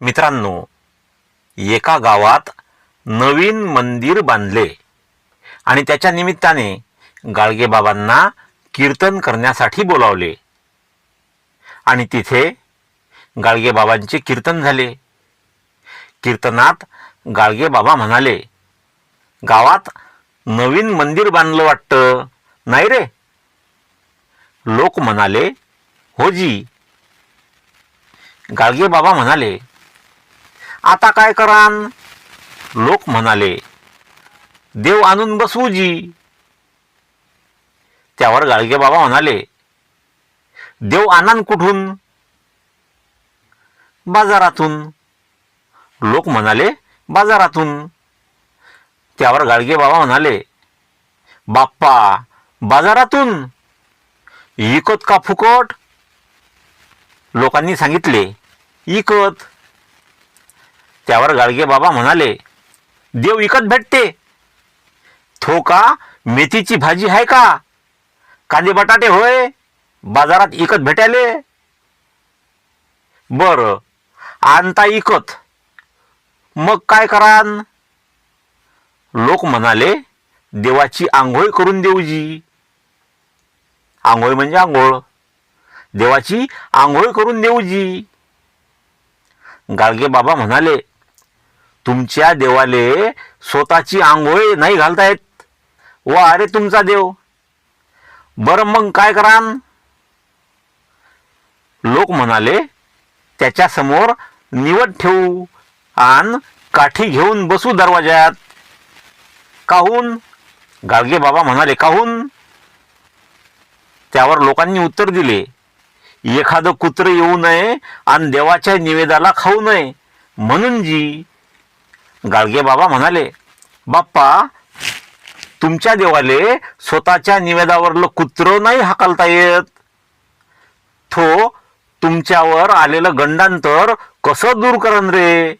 मित्रांनो एका गावात नवीन मंदिर बांधले आणि त्याच्या निमित्ताने गाडगेबाबांना कीर्तन करण्यासाठी बोलावले. आणि तिथे गाडगेबाबांचे कीर्तन झाले. कीर्तनात गाडगेबाबा म्हणाले गावात नवीन मंदिर बांधलं वाटतं नाही रे? लोक म्हणाले हो जी. गाडगेबाबा म्हणाले आता काय करान? लोक म्हणाले देव आणून बसवू जी. त्यावर गाडगे बाबा म्हणाले देव आणान कुठून? बाजारातून. लोक म्हणाले बाजारातून. त्यावर गाडगे बाबा म्हणाले बाप्पा बाजारातून? इकत का फुकट? लोकांनी सांगितले इकत. त्यावर गाडगे बाबा म्हणाले देव विकत भेटते. थो का मेथीची भाजी आहे का? कांदे बटाटे होय? बाजारात इकत भेटायले? बर आणता इकत. मग काय करान? लोक म्हणाले देवाची आंघोळ करून देऊजी आंघोळ म्हणजे आंघोळ. देवाची आंघोळ करून देऊजी गाडगे बाबा म्हणाले तुमच्या देवाले स्वतःची आंघोळ नाही घालता येत वा अरे तुमचा देव. बरं मग काय करान? लोक म्हणाले त्याच्यासमोर निवड ठेवू आणि काठी घेऊन बसू दरवाज्यात. काहून? गाडगे बाबा म्हणाले काहून? त्यावर लोकांनी उत्तर दिले एखादं कुत्र येऊ नये आणि देवाच्या निवेदाला खाऊ नये. म्हणून जी गाडगे बाबा म्हणाले बाप्पा तुमच्या देवाले स्वतःच्या निवेदावरलं कुत्र नाही हाकलता येत. थो तुमच्यावर आलेलं गंडांतर कसं दूर करन रे?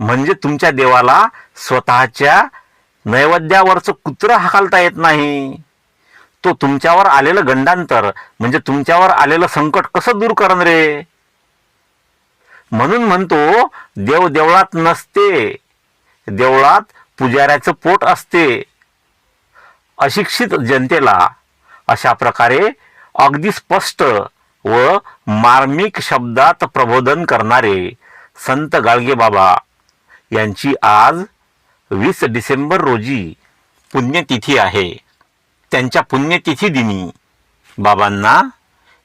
म्हणजे तुमच्या देवाला स्वतःच्या नैवेद्यावरचं कुत्र हाकलता येत नाही. तो तुमच्यावर आलेलं गंडांतर म्हणजे तुमच्यावर आलेलं संकट कसं दूर करन रे? म्हणून म्हणतो देव देवळात नसते. देवळात पुजाऱ्याचं पोट असते. अशिक्षित जनतेला अशा प्रकारे अगदी स्पष्ट व मार्मिक शब्दात प्रबोधन करणारे संत गाडगेबाबा यांची आज वीस डिसेंबर रोजी पुण्यतिथी आहे. त्यांच्या पुण्यतिथी दिनी बाबांना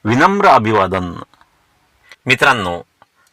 विनम्र अभिवादन. मित्रांनो